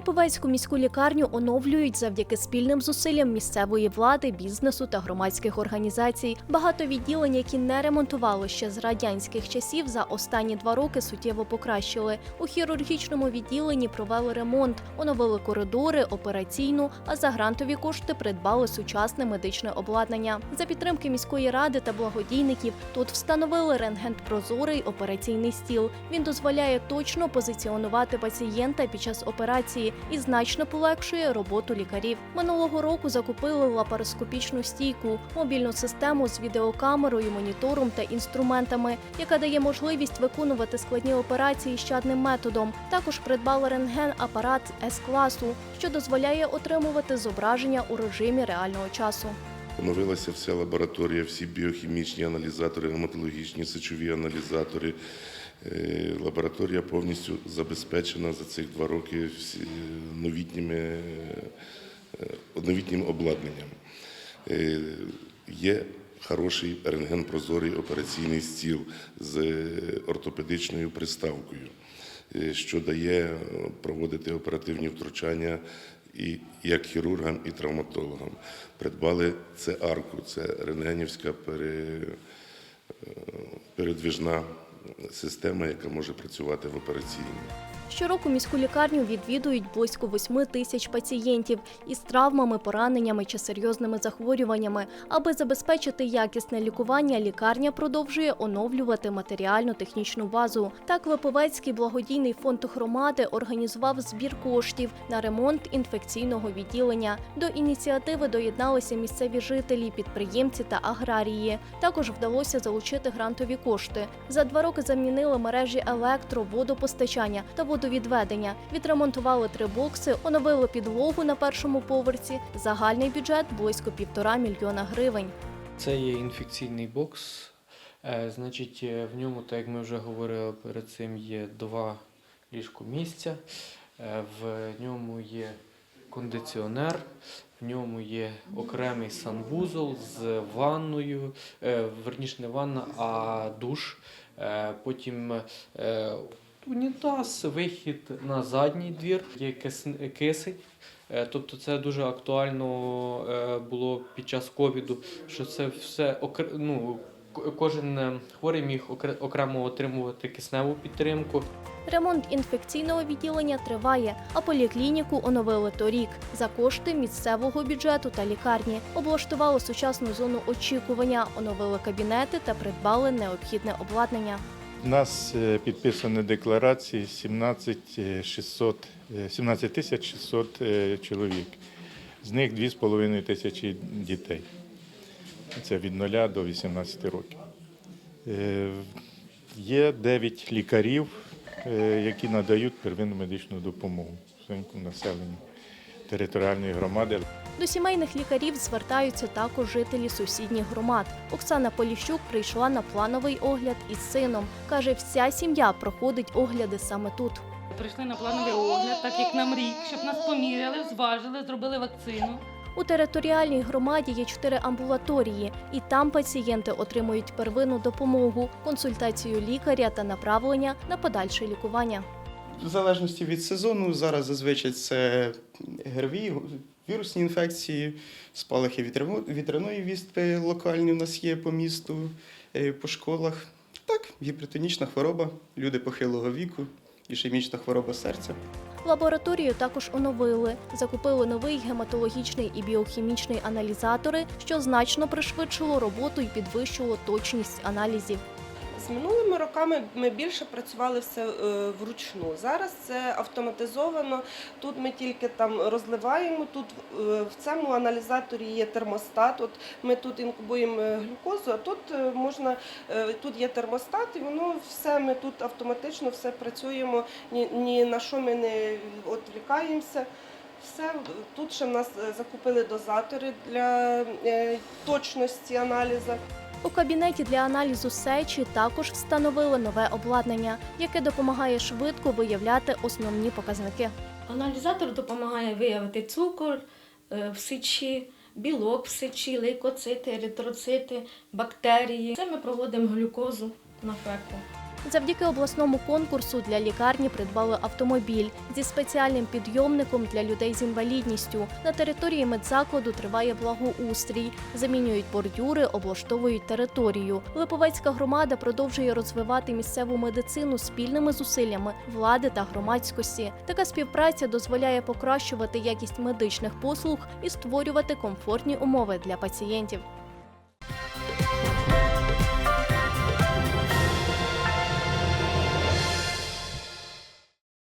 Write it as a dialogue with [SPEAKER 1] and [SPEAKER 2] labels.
[SPEAKER 1] Липовецьку міську лікарню оновлюють завдяки спільним зусиллям місцевої влади, бізнесу та громадських організацій. Багато відділень, які не ремонтували ще з радянських часів, за останні два роки суттєво покращили. У хірургічному відділенні провели ремонт, оновили коридори, операційну, а за грантові кошти придбали сучасне медичне обладнання. За підтримки міської ради та благодійників тут встановили рентген прозорий операційний стіл. Він дозволяє точно позиціонувати пацієнта під час операції і значно полегшує роботу лікарів. Минулого року закупили лапароскопічну стійку, мобільну систему з відеокамерою, монітором та інструментами, яка дає можливість виконувати складні операції щадним методом. Також придбали рентген-апарат С-класу, що дозволяє отримувати зображення у режимі реального часу.
[SPEAKER 2] Оновилася вся лабораторія, всі біохімічні аналізатори, гематологічні сечові аналізатори. Е, Лабораторія повністю забезпечена за цих два роки новітніми, е, новітнім обладнанням. Е, Є хороший рентген-прозорий операційний стіл з ортопедичною приставкою, е, що дає е, проводити оперативні втручання і як хірургам, і травматологам. Придбали це арку, це рентгенівська е, передвіжна система, яка може працювати в операційній.
[SPEAKER 1] Щороку міську лікарню відвідують близько 8 тисяч пацієнтів із травмами, пораненнями чи серйозними захворюваннями. Аби забезпечити якісне лікування, лікарня продовжує оновлювати матеріально-технічну базу. Так, Липовецький благодійний фонд громади організував збір коштів на ремонт інфекційного відділення. До ініціативи доєдналися місцеві жителі, підприємці та аграрії. Також вдалося залучити грантові кошти. За два роки замінили мережі електро, водопостачання та водовідведення, відремонтували три бокси, оновили підлогу на першому поверсі. Загальний бюджет близько півтора мільйона гривень.
[SPEAKER 3] Це є інфекційний бокс. Е, Значить, е, в ньому, так як ми вже говорили перед цим, є два ліжко місця. Е, В ньому є кондиціонер, в ньому є окремий санвузол з ванною, верніше не ванна, а душ. Потім унітаз, вихід на задній двір, є кис- кисень. Е, Тобто це дуже актуально е, було під час ковіду, що це все ну, кожен е, хворий міг окремо отримувати кисневу підтримку.
[SPEAKER 1] Ремонт інфекційного відділення триває, а поліклініку оновили торік за кошти місцевого бюджету та лікарні. Облаштували сучасну зону очікування, оновили кабінети та придбали необхідне обладнання.
[SPEAKER 4] У нас е, підписані декларації 17 е, 600, е, 17 тисяч 600 е, чоловік. З них 2,5 тисячі дітей. Це від 0 до 18 років. Е, Є 9 лікарів, е, які надають первинну медичну допомогу своєму населенню територіальної громади.
[SPEAKER 1] До сімейних лікарів звертаються також жителі сусідніх громад. Оксана Поліщук прийшла на плановий огляд із сином. Каже, вся сім'я проходить огляди саме тут.
[SPEAKER 5] Прийшли на плановий огляд, так як нам рік, щоб нас поміряли, зважили, зробили вакцину.
[SPEAKER 1] У територіальній громаді є чотири амбулаторії, і там пацієнти отримують первинну допомогу, консультацію лікаря та направлення на подальше лікування.
[SPEAKER 6] В залежності від сезону, зараз зазвичай це ГРВІ, вірусні інфекції, спалахи вітряно- вітряної вістки локальні в нас є по місту, е, по школах. Так, гіпертонічна хвороба, люди похилого віку, ішемічна хвороба серця.
[SPEAKER 1] Лабораторію також оновили, закупили новий гематологічний і біохімічний аналізатори, що значно пришвидшило роботу і підвищило точність аналізів.
[SPEAKER 7] З минулими роками ми більше працювали все е, вручну. Зараз це автоматизовано. Тут ми тільки там розливаємо. Тут е, в цьому аналізаторі є термостат. От ми тут інкубуємо е, глюкозу, а тут можна тут є термостат, і воно все. Ми тут автоматично все працюємо. Ні, ні на що ми не відвлікаємося. Все тут ще в нас закупили дозатори для точності аналізу.
[SPEAKER 1] У кабінеті для аналізу сечі також встановили нове обладнання, яке допомагає швидко виявляти основні показники.
[SPEAKER 8] Аналізатор допомагає виявити цукор е, в сечі, білок в сечі, лейкоцити, еритроцити, бактерії. Це ми проводимо глюкозу на феку.
[SPEAKER 1] Завдяки обласному конкурсу для лікарні придбали автомобіль зі спеціальним підйомником для людей з інвалідністю. На території медзакладу триває благоустрій, замінюють бордюри, облаштовують територію. Липовецька громада продовжує розвивати місцеву медицину спільними зусиллями влади та громадськості. Така співпраця дозволяє покращувати якість медичних послуг і створювати комфортні умови для пацієнтів.